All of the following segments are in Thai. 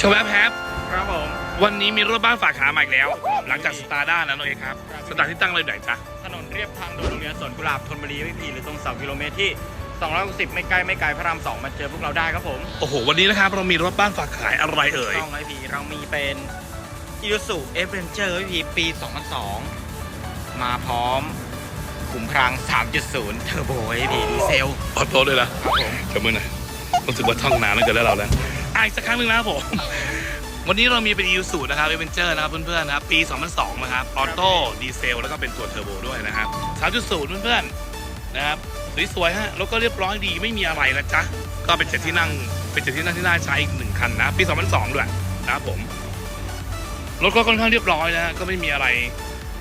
ชวแวบแฮปครับผมวันนี้มีรถบ้านฝากขามาอีกแล้ว หลังจากสตาร์ด้าแล้วน้องเอกครับ สตาร์ที่ตั้งเลยไหนจ๊ะ ถนนเรียบทางด่วนโรงเรียนสวนกุหลาบธนบุรีไม่พีหรือตรงเสากิโลเมตรที่ 260 ไม่ไกลไม่ไกลพระรามสองมาเจอพวกเราได้ครับผมโอ้โห วันนี้นะครับเรามีรถบ้านฝากขายอะไรเอ่ยต้องไอพีเรามีเป็นอี u ู u เอเวนเจอร์พีปี 2002 มาพร้อมขุมพลัง 3.0 เทอร์โบไอพีดีเซลออโต้ด้วยนะครับผมจำมือหน่อยรู้สึกว่าท่องนานแล้วเกินแล้วเราแล้ว อีกสักครั้งหนึ่งนะครับผม วันนี้เรามีเป็น e สูนะครับเอเวนเจอร์นะครับเพื่อนๆนะครับปี 2002 นะครับ ออโต้ดีเซล แล้วก็เป็นตัวเทอร์โบด้วยนะครับ 3.0 เพื่อนๆนะครับสวยๆฮะแล้วก็เรียบร้อยดีไม่มีอะไรนะจ๊ะ ก็เป็นเจ็ดที่นั่งเป็นเจ็ดที่นั่งที่น่าใช้อีกหนึ่งคันนะ ปี 2002 ด้วยนะครับผมรถก็ค่อนข้างเรียบร้อยนะฮะก็ไม่มีอะไร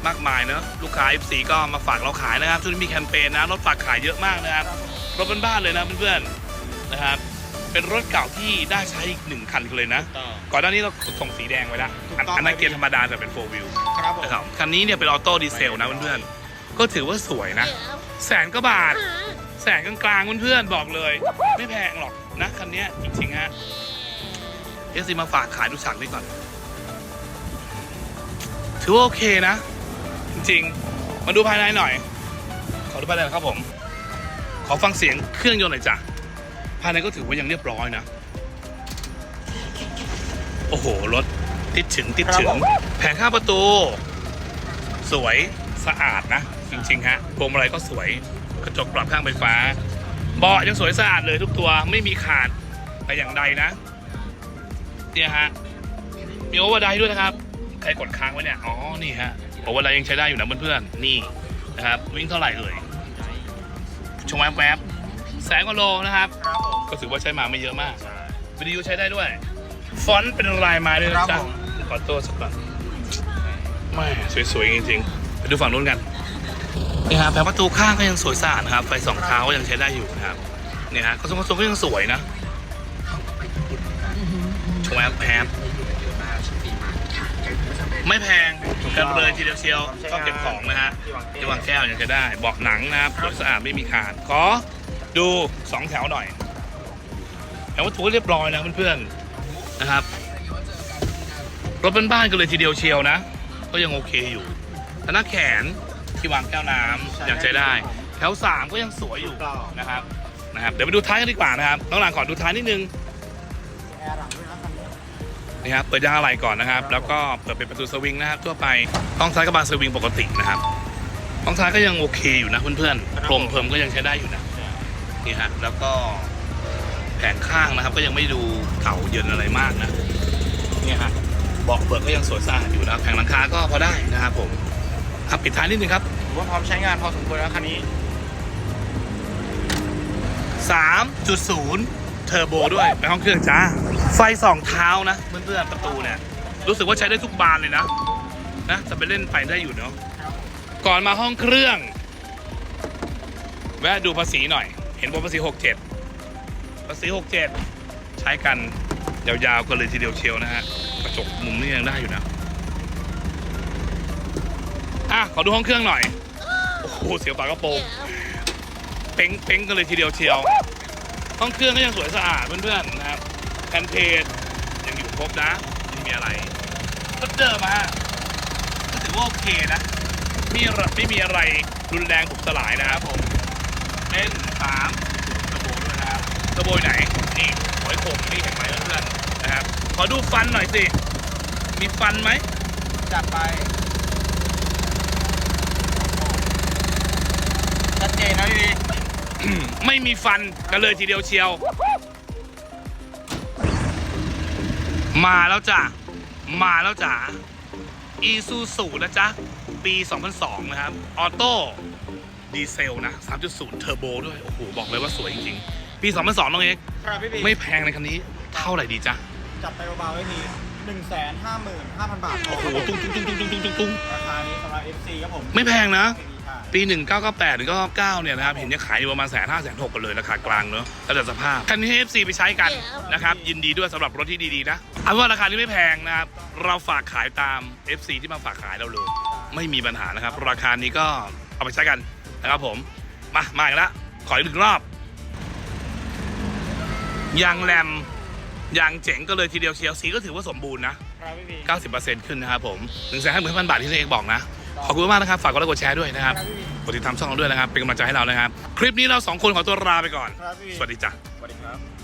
มากมายเนอะลูกค้า FC ก็มาฝากเราขายนะครับช่วงนี้มีแคมเปญนะรถฝากขายเยอะมากนะครับรถบ้านๆเลยนะเพื่อนๆนะครับ เป็นรถเก่าที่ได้ใช้อีกหนึ่งคันเลยนะ ต่อ ก่อนหน้านี้เราส่งสีแดงไว้แล้วถูกอันต้อง อันนั้นครับเกียร์ธรรมดาแต่เป็นโฟวิวครับผมนะครับคันนี้เนี่ยเป็นออโต้ดีเซลนะเพื่อนๆก็ถือว่าสวยนะ แสนก็บาท แสนกลางๆเพื่อนๆบอกเลย ไม่แพงหรอกนะคันเนี้ยจริงๆฮะเอซีมาฝากขายดูฉากนี้ก่อน ถือว่าโอเคนะ จริงๆ มาดูภายในหน่อย ขอดูภายในหน่อยครับผม ขอฟังเสียงเครื่องยนต์หน่อยจ้ะ ภายในก็ถือว่ายังเรียบร้อยนะ โอ้โห รถติดถึงติดถึครับงผมแผงข้างประตู สวยสะอาดนะ จริง ๆ ฮะพวงมาลัยก็สวยกระจกปรับข้างไฟฟ้า เบาะยังสวยสะอาดเลยทุกตัวไม่มีขาดแต่อย่างใดนะ เนี่ยฮะ มีโอเวอร์ไดด้วยนะครับ ใครกดค้างไว้เนี่ย อ๋อ นี่ฮะโอเวอร์ไดยังใช้ได้อยู่นะเพื่อนๆ นี่นะครับ วิ่งเท่าไหร่เอ่ยชงแวบแวบๆ แสนกว่าโลนะครับ ครับผมก็ถือว่าใช้มาไม่เยอะมากวิดีโอใช้ได้ด้วย ฟอนต์เป็นลายไม้ด้วยครันะบจ๊ะผม ขอตัวสักก่อนไม่สวยๆจริงๆไปดูฝั่งนู้นกันนี่ฮะแผงประตูข้างก็ยังสวยสะอาดนะครับไฟสองเท้าก็ยังใช้ได้อยู่นะครับเนี่ยฮะกระทรงกระทรงก็ยังสวยนะชงแอปแอปไม่แพงกันเลยทีเดียวเชียวก็เก็บของนะฮะที่วางแก้วยังใช้ได้เบาะหนังนะครับสวยสะอาดไม่มีขาดขอ ดูสองแถวหน่อยแถววัตถุก็เรียบร้อยนะเพื่อนๆนะครับ รถบ้านๆกันเลยทีเดียวเชียวนะ ก็ยังโอเคอยู่แต่หน้าแขนที่วางแก้วน้ำยังใช้ได้ แถวสามก็ยังสวยอยู่นะครับนะครับ เดี๋ยวไปดูท้ายกันดีกว่านะครับน้องหลังขอดูท้ายนิดนึงแอร์หลังด้วยนะคันนี้นี่ครับเปิดยางอะไหล่ก่อนนะครับ แล้วก็เปิดเป็นประตูสวิงนะครับ ทั่วไปห้องซ้ายก็บานสวิงปกตินะครับห้องซ้ายก็ยังโอเคอยู่นะเพื่อนๆพรมเพิ่มก็ยังใช้ได้อยู่นะ นี่ฮะแล้วก็แผงข้างนะครับ ก็ยังไม่ดูเก่าเยินอะไรมากนะเนี่ยฮะเบาะเบิกก็ยังสวยสะอาดอยู่นะครับแผงหลังคาก็พอได้นะครับผมครับปิดท้ายนิดนึงครับถือว่าพร้อมใช้งานพอสมควรแล้วคันนี้ 3.0 เทอร์โบด้วยไปห้องเครื่องจ้า ไฟสองเท้านะเพื่อนๆประตูเนี่ย รู้สึกว่าใช้ได้ทุกบานเลยนะ นะจะไปเล่นไปได้อยู่เนาะก่อนมาห้องเครื่อง แวะดูภาษีหน่อย เห็นบอกภาษี67ภาษี67ใช้กันยาวๆกันเลยทีเดียวเชียวนะฮะกระจกมุมนี่ยังได้อยู่นะอะขอดูห้องเครื่องหน่อยโอ้โหเสียวฝากระโปรงเป้งเป้งกันเลยทีเดียวเชียว ห้องเครื่องก็ยังสวยสะอาดเพื่อนๆนะครับแผ่นเพจยังอยู่ครบนะไม่มีอะไรรถเดิมอะฮะก็ถือว่าโอเคนะไมีอะไรไม่มีอะไรรุนแรงบุกสลายนะครับผม เป็นสามกระโบด้วยนะครับกระโบยไหน นี่หอยโขงนี่เห็นไหมเพื่อนๆนะครับ ขอดูฟันหน่อยสิ มีฟันไหม จัดไปชัดเจนนะพี่ ไม่มีฟันกันเลยทีเดียวเชียว มาแล้วจ้ะ มาแล้วจ้ะอีซูซูนะจ๊ะ ปี 2002 นะครับ ออโต้ ดีเซลนะ 3.0 เทอร์โบด้วย โอ้โห บอกเลยว่าสวยจริงๆ ปี 2002น้องเอกไม่แพงในคันนี้ เท่าไหร่ดีจ๊ะ จับไปเบาๆไว้ที1 5 5 0 0 0 บาทโอ้โห ตุ้งตุ้งตุ้งตุ้งตุ้งตุ้งๆราคานี้สำหรับ FC ครับผม ไม่แพงนะ ปี 1998หรือ99เนี่ยนะครับ เห็นจะขายอยู่ประมาณแสนห้าแสนหกกันเลยราคากลางเนอะแล้วแต่สภาพ คันนี้ให้ FC ไปใช้กันนะครับ ยินดีด้วยสำหรับรถที่ดีๆนะเอาว่าราคาที่ไม่แพงนะครับ เราฝากขายตาม FC ที่มาฝากขายเราเลย ไม่มีปัญหานะครับ ราคานี้ก็เอาไปใช้กัน นะครับผมมามาอีกแล้วขออีกหนึ่งรอบยางแรมยางเจ๋งก็เลยทีเดียวเชียวสีก็ถือว่าสมบูรณ์นะครับพี่พี90%ขึ้นนะครับผม1นึ่งแสนห้าหมื่นพันบาทที่เอกบอกนะ ขอบคุณมากนะครับ ฝากกดไลค์กดแชร์ด้วยนะครับครับพี่พีกดติดตามช่องเราด้วยนะครับ เป็นกำลังใจให้เรานะครับ คลิปนี้เราสองคนขอตัวลาไปก่อนครับพี่พีสวัสดีจ้ะสวัสดีครับ